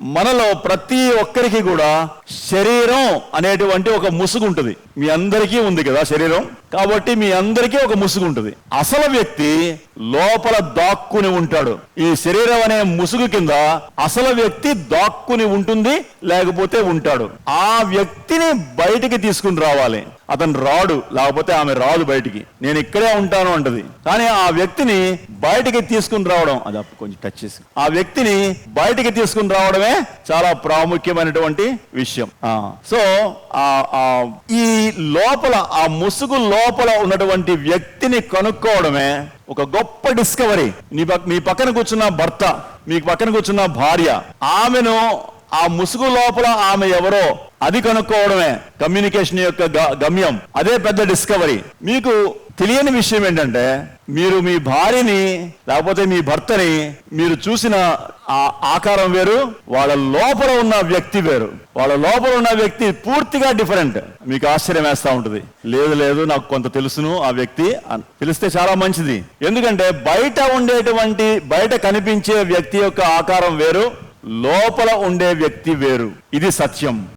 మనలో ప్రతి ఒక్కరికి కూడా శరీరం అనేటువంటి ఒక ముసుగు ఉంటుంది మీ అందరికీ ఉంది కదా శరీరం? కాబట్టి మీ అందరికీ ఒక ముసుగు ఉంటుంది అసలు వ్యక్తి లోపల దాక్కుని ఉంటాడు. ఈ శరీరం అనే ముసుగు కింద అసలు వ్యక్తి దాక్కుని ఉంటుంది లేకపోతే ఉంటాడు. ఆ వ్యక్తిని బయటికి తీసుకుని రావాలి. అతను రాడు లేకపోతే ఆమె రాదు బయటికి. నేను ఇక్కడే ఉంటాను అంటది. కానీ ఆ వ్యక్తిని బయటికి తీసుకుని రావడం అది కొంచెం టచ్ చేసి. ఆ వ్యక్తిని బయటికి తీసుకుని రావడమే చాలా ప్రాముఖ్యమైనటువంటి విషయం. ఆ, సో ఆ ఈ లోపల ఆ ముసుగు లోపల ఉన్నటువంటి వ్యక్తిని కనుక్కోవడమే ఒక గొప్ప డిస్కవరీ నీ మీ పక్కన కూర్చున్న భర్త మీ పక్కన కూర్చున్న భార్య ఆమెను ఆ ముసుగు లోపల ఆమె ఎవరో అది కనుక్కోవడమే. కమ్యూనికేషన్ యొక్క గ- గమ్యం. అదే పెద్ద డిస్కవరీ మీకు తెలియని విషయం ఏంటంటే మీరు మీ భార్యని లేకపోతే మీ భర్తని మీరు చూసిన ఆ ఆకారం వేరు వాళ్ళ లోపల ఉన్న వ్యక్తి వేరు. వాళ్ళ లోపల ఉన్న వ్యక్తి పూర్తిగా డిఫరెంట్. మీకు ఆశ్చర్యం వేస్తూ ఉంటుంది. లేదు లేదు నాకు కొంత తెలుసును ఆ వ్యక్తి. తెలిస్తే చాలా మంచిది. ఎందుకంటే బయట ఉండేటువంటి బయట కనిపించే వ్యక్తి యొక్క ఆకారం వేరు లోపల ఉండే వ్యక్తి వేరు. ఇది సత్యం.